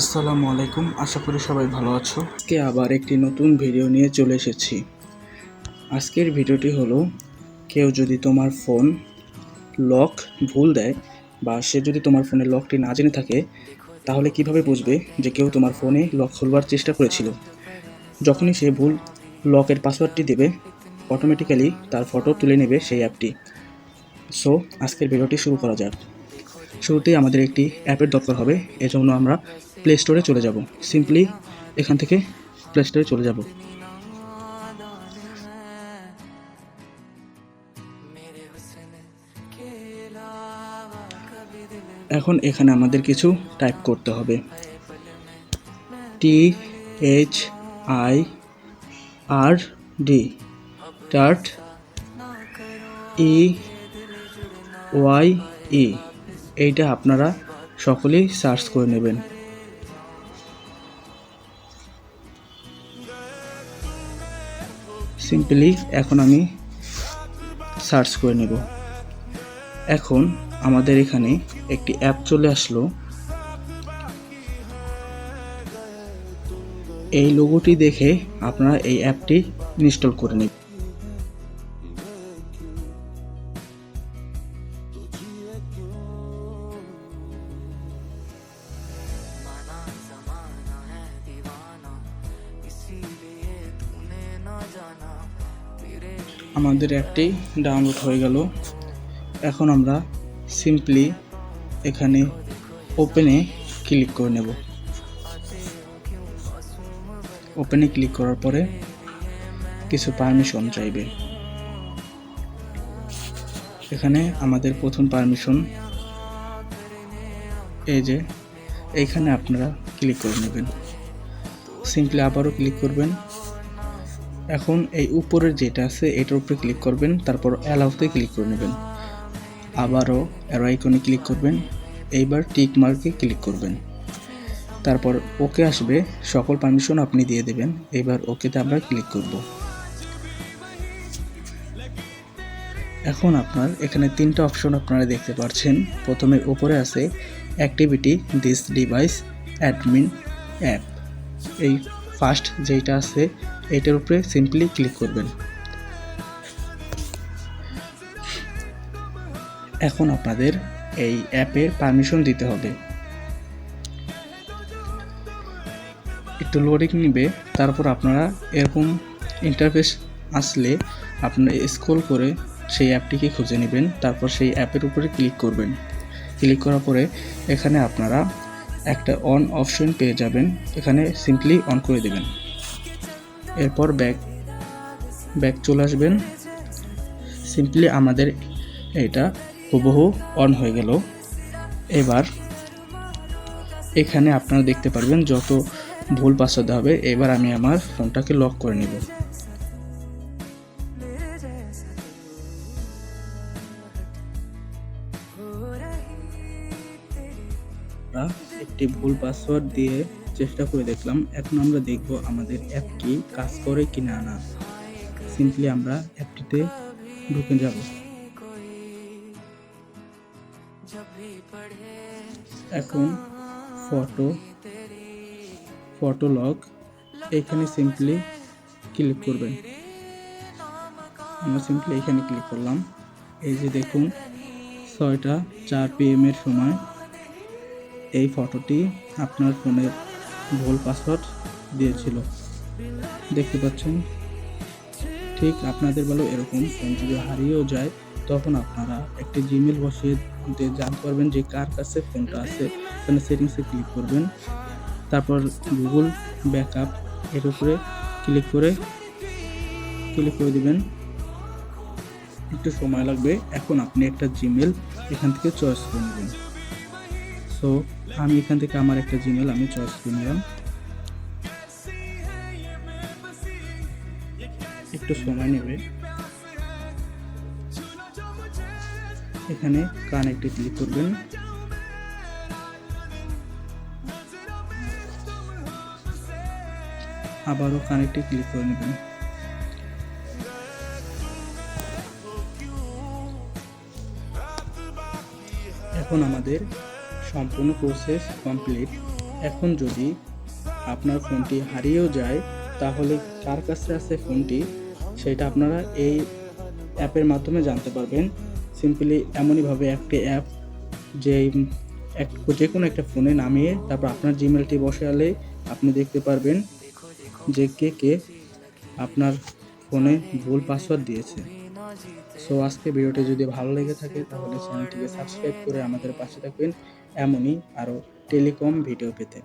আসসালামু আলাইকুম, আশা করি সবাই ভালো আছো। আজকে আবার একটি নতুন ভিডিও নিয়ে চলে এসেছি। আজকের ভিডিওটি হলো, কেউ যদি তোমার ফোন লক ভুল দেয় বা সে যদি তোমার ফোনের লকটি না জেনে থাকে, তাহলে কীভাবে বুঝবে যে কেউ তোমার ফোনে লক খুলবার চেষ্টা করেছিল? যখনই সে ভুল লকের পাসওয়ার্ডটি দেবে অটোমেটিক্যালি তার ফটো তুলে নেবে সেই অ্যাপটি। সো আজকের ভিডিওটি শুরু করা যাক। শুরুতেই আমাদের একটি অ্যাপের দরকার হবে, এজন্য আমরা প্লে স্টোরে চলে যাব। সিম্পলি এখান থেকে প্লে স্টোরে চলে যাব। এখন এখানে আমাদের কিছু টাইপ করতে হবে। T H I R D tart E Y E এইটা আপনারা সকলেই সার্চ করে নেবেন। সিম্পলি এখন আমি সার্চ করে নেব। এখন আমাদের এখানে একটি অ্যাপ চলে আসলো। এই লোগোটি দেখে আপনারা এই অ্যাপটি ইনস্টল করে নেবেন। আমাদের অ্যাপটি ডাউনলোড হয়ে গেল। এখন আমরা সিম্পলি এখানে ওপেনে ক্লিক করে নেব। ওপেনে ক্লিক করার পরে কিছু পারমিশন চাইবে। এখানে আমাদের প্রথম পারমিশন এই যে এইখানে আপনারা ক্লিক করে নেবেন। সিম্পলি আবারও ক্লিক করবেন। এখন এই উপরের যেটা আছে, এটার উপরে ক্লিক করবেন, তারপর অ্যালাউতে ক্লিক করে নেবেন। আবারও অ্যারো আইকনে ক্লিক করবেন, এইবার টিক মার্কে ক্লিক করবেন। তারপর ওকে আসবে, সকল পারমিশন আপনি দিয়ে দেবেন এবার ওকেতে আমরা ক্লিক করব। এখন আপনার এখানে তিনটা অপশন আপনারা দেখতে পাচ্ছেন প্রথমে উপরে আছে activity this device admin app এই ফার্স্ট যেটা আছে, এটার উপরে সিম্পলি ক্লিক করবেন। এখন আপনাদের এই অ্যাপের পারমিশন দিতে হবে। একটু লোডিং নিবে, তারপর আপনারা এরকম ইন্টারফেস আসলে আপনারা স্ক্রল করে সেই অ্যাপটিকে খুঁজে নেবেন, তারপর সেই অ্যাপের উপরে ক্লিক করবেন। ক্লিক করার পরে এখানে আপনারা একটা অন অপশন পেয়ে যাবেন। এখানে সিম্পলি অন করে দেবেন। এরপর ব্যাক ব্যাক চলে আসবেন। সিম্পলি আমাদের এটা হুবহু অন হয়ে গেল। এবার এখানে আপনারা দেখতে পারবেন যত ভুল পাসওয়ার্ড হবে, এবার আমি আমার ফোনটাকে লক করে নিব। আমরা একটি ভুল পাসওয়ার্ড দিয়ে চেষ্টা করে দেখলাম। এখন আমরা দেখব আমাদের অ্যাপটি কাজ করে কিনা না। সিম্পলি আমরা অ্যাপটিতে ঢুকে যাব। এখন ফটো ফটো লগ এখানে সিম্পলি ক্লিক করবেন। আমরা সিম্পলি এখানে ক্লিক করলাম। এই যে দেখুন, ছয়টা, চার পিএম এর সময় এই ফটোটি আপনার ফোনের ভুল পাসওয়ার্ড দিয়েছিল। দেখতে পাচ্ছেন? ঠিক আপনাদের বেলাও এরকম ফোন যদি হারিয়েও যায়, তখন আপনারা একটি জিমেল বসিয়ে জানতে পারবেন যে কার কাছে ফোনটা আছে। এখানে সেটিংসে ক্লিক করবেন। তারপর গুগল ব্যাকআপ এর উপরে ক্লিক করে ক্লিক করে দিবেন। একটু সময় লাগবে। এখন আপনি একটা জিমেল এখান থেকে চয়েস করে নেবেন। সো আমি এখান থেকে আমার একটা জিমেল আমি চয়েস করে নিলাম। একটু সময় নেবে। এখানে কানেক্টে ক্লিক করবেন। আবারও কানেক্টে ক্লিক করে নেবেন। এখন আমাদের সম্পূর্ণ প্রসেস কমপ্লিট এখন যদি আপনার ফোনটি হারিয়েও যায়, তাহলে কার কাছে আছে ফোনটি, সেটা আপনারা এই অ্যাপের মাধ্যমে জানতে পারবেন। সিম্পলি এমনইভাবে একটি অ্যাপ যে এক যে কোনো একটা ফোনে নামিয়ে তারপর আপনার জিমেলটি বসালে আপনি দেখতে পারবেন যে কে কে আপনার ফোনে ভুল পাসওয়ার্ড দিয়েছে। সো আজকে ভিডিওটি যদি ভালো লেগে থাকে তাহলে চ্যানেলটিকে সাবস্ক্রাইব করে আমাদের পাশে থাকবেন এমনই আরও টেলিকম ভিডিও পেতে।